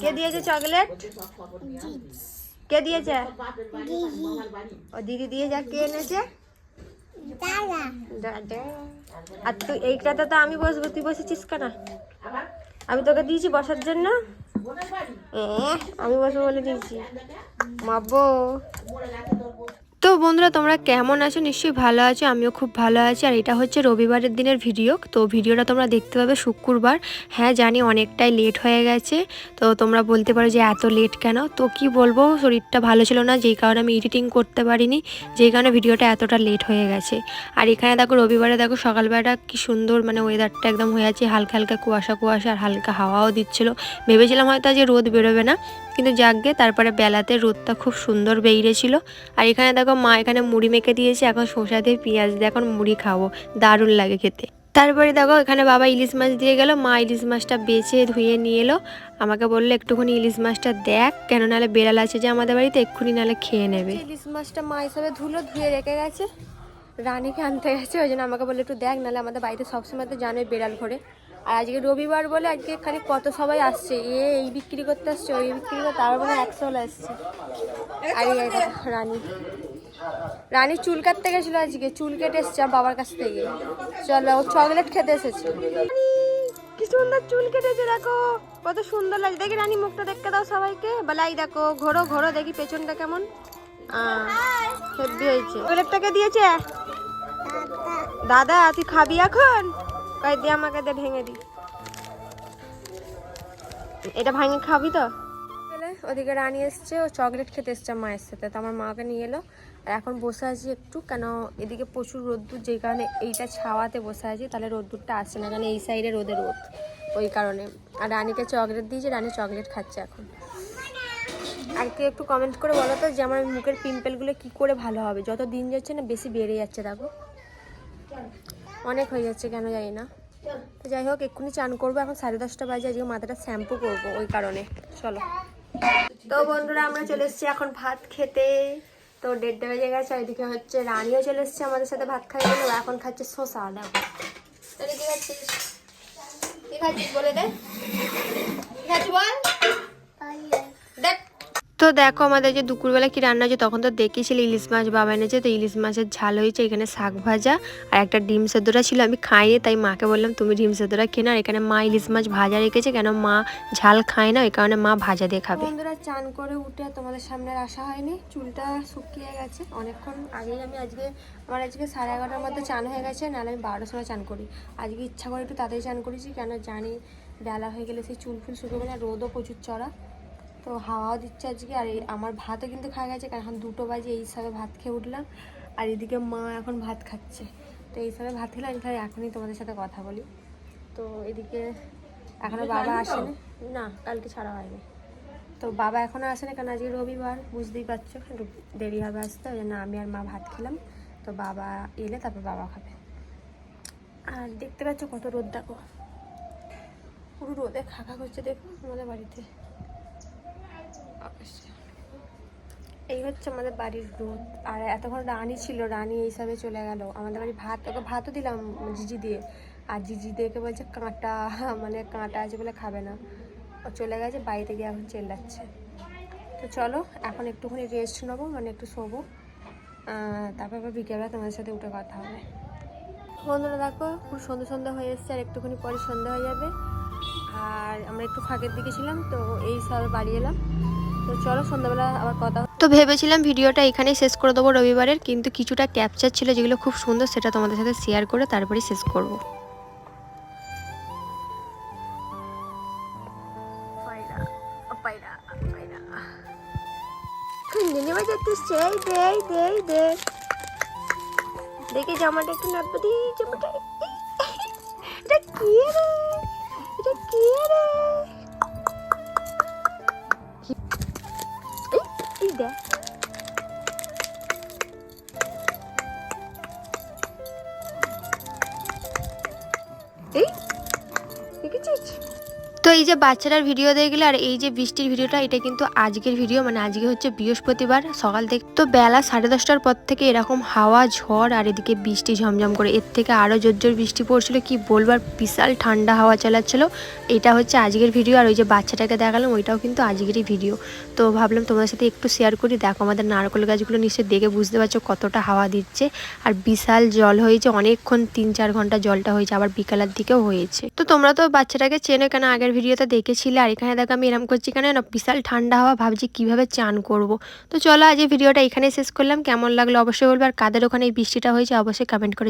কে দিয়েছে চকলেট? কে দিয়েছে? ও দিদি দিয়ে যা কে এনেছে। আর তুই এইটাতে তো আমি বসবো, তুই বসেছিস কেন? আমি তোকে দিয়েছি বসার জন্য? আমি বসবো বলে দিয়েছি। মাবো বন্ধুরা, তোমরা কেমন আছো? নিশ্চয়ই ভালো আছো, আমিও খুব ভালো আছি। আর এটা হচ্ছে রবিবারের দিনের ভিডিও। তো ভিডিওটা তোমরা দেখতে পাবে শুক্রবার। হ্যাঁ জানি অনেকটাই লেট হয়ে গেছে। তো তোমরা বলতে পারো যে এত লেট কেন? তো কি বলব, শরীরটা ভালো ছিল না, যেই কারণে আমি এডিটিং করতে পারিনি, যেই কারণে ভিডিওটা এতটা লেট হয়ে গেছে। আর এখানে দেখো, রবিবারে দেখো, সকালবেলাটা কি সুন্দর মানে ওয়েদারটা একদম হয়ে আছে, হালকা হালকা কুয়াশা কুয়াশা, আর হালকা হাওয়াও দিচ্ছিল। ভেবেছিলাম হয়তো আজ রোদ বেরোবে না। কিন্তু যাকগে, তারপরে বেলাতে রোদটা খুব সুন্দর বেরিয়েছিল। আর এখানে দেখো মা এখানে মুড়ি মেখে দিয়েছে, এখন শসা দিয়ে পেঁয়াজ দিয়ে এখন মুড়ি খাব। দারুণ লাগে খেতে। তারপরে দেখো এখানে বাবা ইলিশ মাছ দিয়ে গেল, মা ইলিশ মাছটা বেছে ধুয়ে নিয়ে এলো। আমাকে বলল, একটুখানি ইলিশ মাছটা দেখ, কেন নাহলে বেড়াল আছে যে আমাদের বাড়িতে, এক্ষুনি নাহলে খেয়ে নেবে। ইলিশ মাছটা মা হিসাবে ধুলো, ধুয়ে রেখে গেছে। রানীকে আনতে গেছে, ওই জন্য আমাকে বলল, একটু দেখ, নাহলে আমাদের বাড়িতে সবসময় তো জানোই বেড়াল ঘরে। আর আজকে রবিবার বলে আজকে খালি কত সবাই আসছে? এ এই বিক্রি করতে আসছে ওই বিক্রি করতে তার মানে একশো হলে আসছে। আর রানী। রানী চুল কাটতে গেছিল আজকে চুল কেটে এসছে বাবার কাছ থেকে। চলো ও চকলেট খেতে এসেছে। কি সুন্দর চুল কেটেছে দেখো। কত সুন্দর লাগছে। দেখি রানী মুখটা দেখতে দাও সবাইকে। বেলাই দেখো ঘোরো ঘোরো দেখি পেছনটা কেমন। হেভি হয়েছে। চকলেটটাকে দিয়েছে? দাদা তুই খাবি এখন? কই দিয়ে আমাকে দে, ভেঙে দি। এটা ভাঙে খাবি তো? ওদিকে রানী এসছে, ও চকলেট খেতে এসছে মায়ের সাথে তো আমার মাকে নিয়ে এলো। আর এখন বসে আছি একটু, কেন এদিকে প্রচুর রোদ্দুর, যেই কারণে এইটা ছাওয়াতে বসে আছি, তাহলে রোদ্দুরটা আসছে না, কারণ এই সাইডে রোদে রোদ, ওই কারণে। আর রানীকে চকলেট দিয়েছে, রানী চকলেট খাচ্ছে এখন। আর কেউ একটু কমেন্ট করে বলো তো যে, আমার মুখের পিম্পলগুলো কি করে ভালো হবে? যত দিন যাচ্ছে না, বেশি বেড়ে যাচ্ছে, দেখো। অনেক হয়ে যাচ্ছে কেন জানি না। তো যাই হোক, এক্ষুনি চান করব। এখন সাড়ে দশটা বাজে, আজকে মাথাটা শ্যাম্পু করব ওই কারণে। চলো। তো বন্ধুরা, আমরা চলে এসেছি এখন ভাত খেতে। তো দেড়টা বেজে গেছে ওইদিকে হচ্ছে রানিও চলে এসেছে আমাদের সাথে ভাত খাই গেল এখন খাচ্ছে শসা, দেখো। তাহলে কি খাচ্ছিস? কি খাচ্ছিস বলে দে? বল? তো দেখো আমাদের যে দুপুরবেলা কি রান্না হয়েছে, তখন তো দেখেছিল ইলিশ মাছ বাবা এনেছে, তো ইলিশ মাছের ঝাল হয়েছে, এখানে শাক ভাজা আর একটা ডিম সেদ্ধটা ছিল, আমি খাইনি, তাই মাকে বললাম, তুমি ডিম সেদ্ধটা কেন আর এখানে মা ইলিশ মাছ ভাজা রেখেছে, কেন মা ঝাল খায় না, ওই কারণে মা ভাজা দিয়ে খাবে। বন্ধুরা চান করে উঠে তোমাদের সামনে আসা হয়নি, চুলটা শুকিয়ে গেছে, অনেকক্ষণ আগেই আমি আজকে, আমার আজকে সাড়ে এগারোটার মধ্যে চান হয়ে গেছে, নাহলে আমি বারোটার সময় চান করি। আজকে ইচ্ছা করে একটু তাড়াতাড়ি চান করেছি কেন জানি বেলা হয়ে গেলে সেই চুল ফুল শুকোবে না, রোদও প্রচুর চড়া। তো হাওয়া দিচ্ছে আজকে আর এই আমার ভাতও কিন্তু খাওয়া গেছে কারণ এখন দুটো বাজে এই হিসাবে ভাত খেয়ে উঠলাম। আর এদিকে মা এখন ভাত খাচ্ছে। তো এই হিসাবে ভাত খেলে আমি তাহলে এখনই তোমাদের সাথে কথা বলি। তো এদিকে এখনও বাবা আসেনি। না কালকে ছাড়া হয়নি। তো বাবা এখনও আসেনি কারণ আজকে রবিবার বুঝতেই পারছ একটু দেরি হবে আসতে ওই জন্য আমি আর মা ভাত খেলাম। তো বাবা এলে তারপর বাবা খাবে। আর দেখতে পাচ্ছ কত রোদ দেখো। পুরো রোদে খাকা করছে দেখো আমাদের বাড়িতে। এই হচ্ছে আমাদের বাড়ির দুধ। আর এতক্ষণ রানী ছিল, রানী এই হিসাবে চলে গেল। আমাদের বাড়ি ভাত, ওকে ভাতও দিলাম জিজি দিয়ে। আর জিজি দিয়েকে বলছে, কাঁটা মানে কাঁটা আছে বলে খাবে না। ও চলে গেছে, বাড়িতে গিয়ে এখন চেল্লাচ্ছে। তো চলো, এখন একটুখানি রেস্ট নেব মানে একটু শোবো। তারপর আবার বিকেলবেলা তোমাদের সাথে উঠে কথা হবে। বন্ধুরা, দেখো, খুব সন্ধ্যে সন্ধ্যা হয়ে এসছে, আর একটুখানি পরে সন্ধ্যা হয়ে যাবে। আর আমরা একটু ফাঁকের দিকে ছিলাম, তো এই সব বাড়ি এলাম। তো চলো সন্ধ্যাবেলা আবার কথা তো ভেবেছিলাম ভিডিওটা এখানেই শেষ করে দেবো রবিবারের কিন্তু কিছুটা ক্যাপচার ছিল যেগুলো খুব সুন্দর সেটা তোমাদের সাথে শেয়ার করে তারপরে শেষ করব। দেখি জামাটা একটু নাড়বো দি জামাটা এটা কি রে? এটা কি রে? এই, এই তো এই যে বাচ্চাটার ভিডিও দেখলে আর এই যে বৃষ্টির ভিডিওটা এটা কিন্তু আজকের ভিডিও মানে আজকে হচ্ছে বৃহস্পতিবার, সকাল থেকে তো বেলা সাড়ে দশটার পর থেকে এরকম হাওয়া, ঝড় আর এদিকে বৃষ্টি ঝমঝম করে, এর থেকে আরও জোর জোর বৃষ্টি পড়ছিল, কি বলবার বিশাল ঠান্ডা হাওয়া চালাচ্ছিল। এটা হচ্ছে আজকের ভিডিও আর ওই যে বাচ্চাটাকে দেখালাম, ওইটাও কিন্তু আজকেরই ভিডিও তো ভাবলাম তোমার সাথে একটু শেয়ার করি, দেখো আমাদের নারকেল গাছগুলো নিশ্চয়ই দেখে বুঝতে পারছ কতটা হাওয়া দিচ্ছে। আর বিশাল জল হয়েছে, অনেকক্ষণ তিন চার ঘণ্টা জলটা হয়েছে, আবার বিকালের দিকেও হয়েছে। তো তোমরা তো বাচ্চাটাকে চেনো কেন আগের ভিডিওতে দেখেছিলে, আর এখানে দেখো আমি এরম করছি কেন? না, বিশাল ঠান্ডা হওয়া, ভাবছি কীভাবে চান করব। তো চলো আজ এই ভিডিওটা এখানে শেষ করলাম। কেমন লাগল অবশ্যই বলব, আর কাদের ওখানে এই বৃষ্টিটা হয়েছে অবশ্যই কমেন্ট করে